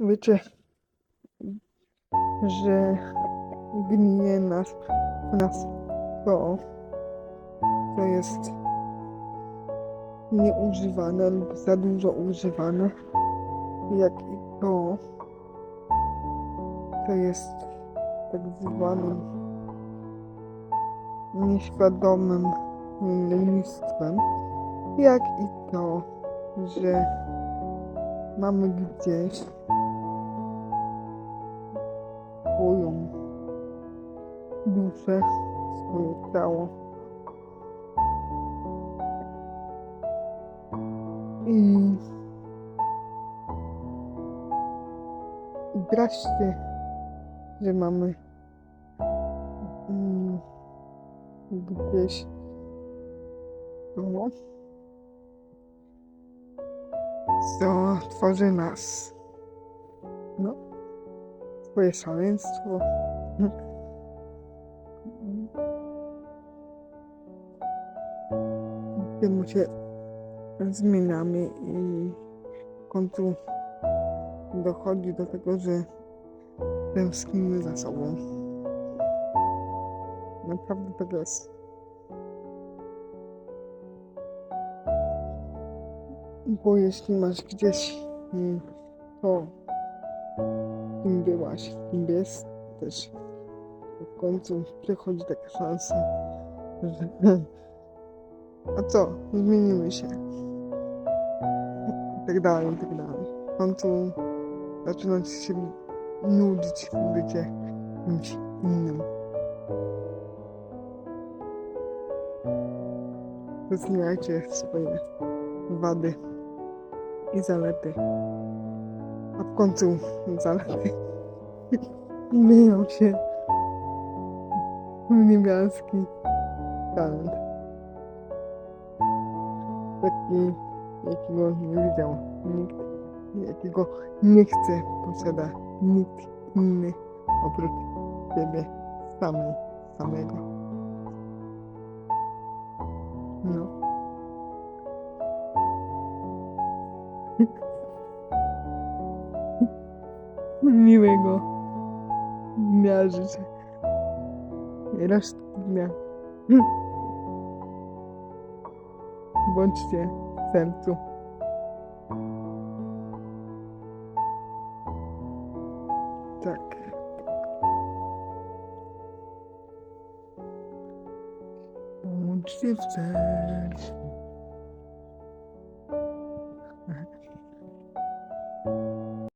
Wiecie, że gnije nas, nas to, co jest nieużywane lub za dużo używane, jak i to, co jest tak zwanym nieświadomym lenistwem, jak i to, że mamy gdzieś swoją duszę, swoje ciało. I wreszcie, że mamy mm, gdzieś co tworzy nas. Swoje szaleństwo. Temu się zmieniamy i w końcu dochodzi do tego, że tęsknimy za sobą. Naprawdę tak jest. Bo jeśli masz gdzieś mm, to, kim byłaś, kim jesteś, w końcu przychodzi taka szansa, że a co, zmienimy się. I tak dalej, i tak dalej. W końcu zaczynacie się nudzić bycie kimś innym. Doceniajcie swoje wady i zalety. W końcu zalety myją się niebiański talent. Taki, jakiego nie widział nikt, jakiego nie chce posiada nikt inny oprócz ciebie samej, samego. No. Miłego dnia życzę. Resztki dnia. Bądźcie w sercu. Tak. Bądźcie w sercu.